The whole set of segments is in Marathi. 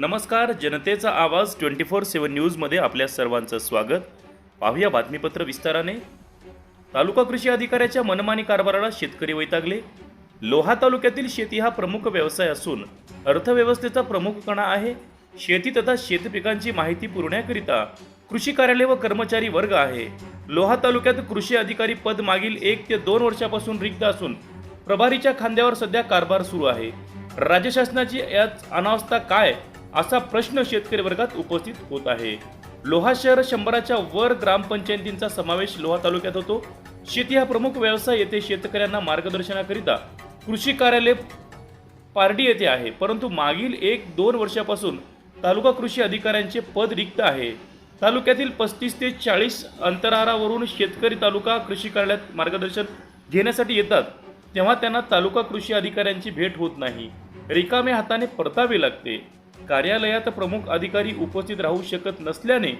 नमस्कार जनतेचा आवाज ट्वेंटी फोर सेवन न्यूजमध्ये आपल्या सर्वांचं स्वागत. पाहूया बातमीपत्र विस्ताराने. तालुका कृषी अधिकाऱ्याच्या मनमानी कारभाराला शेतकरी वैतागले. लोहा तालुक्यातील शेती हा प्रमुख व्यवसाय असून अर्थव्यवस्थेचा प्रमुख कणा आहे. शेती तथा शेतपिकांची माहिती पुरवण्याकरिता कृषी कार्यालय व कर्मचारी वर्ग आहे. लोहा तालुक्यात कृषी अधिकारी पद मागील एक ते दोन वर्षापासून रिक्त असून प्रभारीच्या खांद्यावर सध्या कारभार सुरू आहे. राज्य शासनाची यात अनावस्था काय? असा प्रश्न शेतकरी वर्गात उपस्थित होत आहे. लोहा शहर शंभराच्या वर ग्रामपंचायतींचा समावेश लोहा तालुक्यात होतो. शेती हा प्रमुख व्यवसाय येथे शेतकऱ्यांना मार्गदर्शनाकरिता कृषी कार्यालय पारडी येथे आहे. परंतु मागील एक दोन वर्षापासून तालुका कृषी अधिकाऱ्यांचे पद रिक्त आहे. तालुक्यातील पस्तीस ते चाळीस अंतरावरून शेतकरी तालुका कृषी कार्यालयात मार्गदर्शन घेण्यासाठी येतात. तेव्हा त्यांना तालुका कृषी अधिकाऱ्यांची भेट होत नाही. रिकाम्या हाताने परतावे लागते. कार्यालयात प्रमुख अधिकारी उपस्थित राहू शकत नसल्याने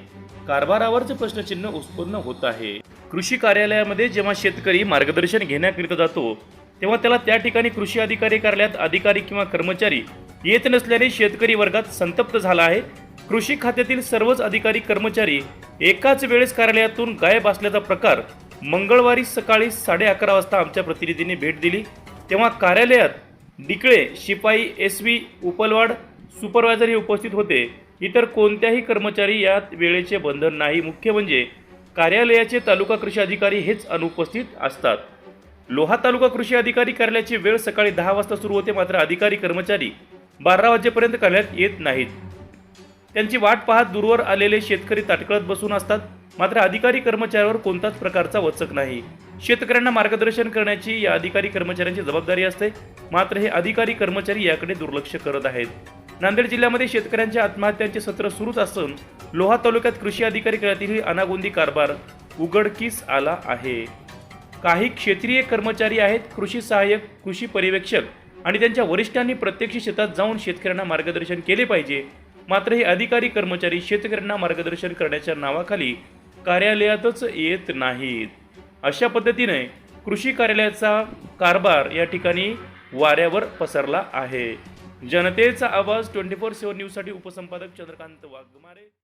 कारभारावरच प्रश्नचिन्ह उत्पन्न होत आहे. कृषी कार्यालयामध्ये जेव्हा शेतकरी मार्गदर्शन घेण्याकरिता जातो तेव्हा त्याला त्या ठिकाणी कृषी अधिकारी कार्यालयात अधिकारी किंवा कर्मचारी येत नसल्याने शेतकरी वर्गात संतप्त झाला आहे. कृषी खात्यातील सर्वच अधिकारी कर्मचारी एकाच वेळेस कार्यालयातून गायब असल्याचा प्रकार मंगळवारी सकाळी साडे अकरा वाजता आमच्या प्रतिनिधीने भेट दिली. तेव्हा कार्यालयात डिकळे शिपाई एस व्ही उपलवाड सुपरवायझर हे उपस्थित होते. इतर कोणत्याही कर्मचारी यात वेळेचे बंधन नाही. मुख्य म्हणजे कार्यालयाचे तालुका कृषी अधिकारी हेच अनुपस्थित असतात. लोहा तालुका कृषी अधिकारी कार्यालयाची वेळ सकाळी दहा वाजता सुरू होते. मात्र अधिकारी कर्मचारी बारा वाजेपर्यंत कार्यालयात येत नाहीत. त्यांची वाट पाहत दूरवर आलेले शेतकरी ताटकळत बसून असतात. मात्र अधिकारी कर्मचाऱ्यावर कोणताच प्रकारचा वचक नाही. शेतकऱ्यांना मार्गदर्शन करण्याची या अधिकारी कर्मचाऱ्यांची जबाबदारी असते. मात्र हे अधिकारी कर्मचारी याकडे दुर्लक्ष करत आहेत. नांदेड जिल्ह्यामध्ये शेतकऱ्यांच्या आत्महत्यांचे सत्र सुरूच असून लोहा तालुक्यात कृषी अधिकारी कार्यालयातील अनागोंदी कारभार उघडकीस आला आहे. काही क्षेत्रीय कर्मचारी आहेत कृषी सहाय्यक कृषी पर्यवेक्षक आणि त्यांच्या वरिष्ठांनी प्रत्यक्ष शेतात जाऊन शेतकऱ्यांना मार्गदर्शन केले पाहिजे. मात्र हे अधिकारी कर्मचारी शेतकऱ्यांना मार्गदर्शन करण्याच्या नावाखाली कार्यालयातच येत नाहीत. अशा पद्धतीने कृषी कार्यालयाचा कारभार या ठिकाणी वाऱ्यावर पसरला आहे. जनतेचा आवाज ट्वेंटी फोर सेव्हन न्यूजसाठी उपसंपादक चंद्रकांत वाघमारे.